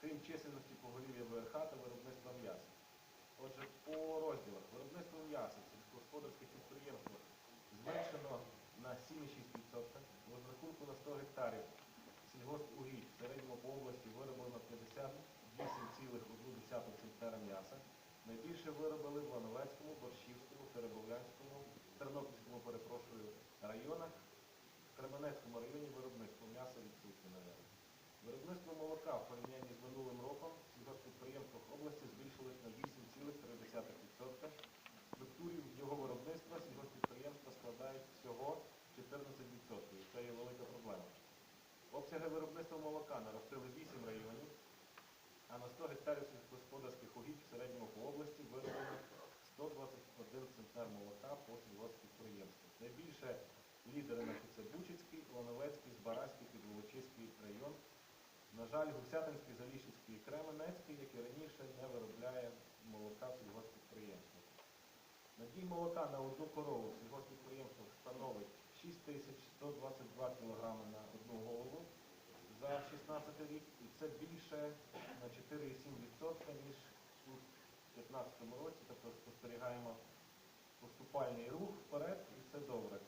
крім чисельності поголів'я ВРХ та виробництва м'яса. Отже, по розділах виробництво м'яса в сільськогосподарських підприємствах зменшено на 7,6%, в розрахунку на 100 гектарів сільгоспугідь в середньому по області вироблено 58,1 центнера м'яса. Найбільше виробили в Лановецькому, Борщівському, Теребовлянському, Тернопільському, перепрошую, районах. В Кременецькому районі виробництво м'яса відсутнє, навіть. Виробництво в порівнянні з минулим роком в сільгоспідприємствах області збільшилось на 8,3%. В структурі його виробництва сільгоспідприємства складають всього 14%. і Це є велика проблема. Обсяги виробництва молока наростили 8 районів, а на 100 гектарів сільськогосподарських угідь в середньому по області вироблено 121 центнер молока по сільгоспідприємствах. Найбільше лідери жаль, Гусятинський, Заліщицький і Кременецький, як і раніше, не виробляє молока в сільгоспідприємствах. Надій молока на одну корову в сільгоспідприємствах становить 6122 кг на одну голову за 16 рік, і це більше на 4,7% ніж у 2015 році, тобто спостерігаємо поступальний рух вперед, і це добре.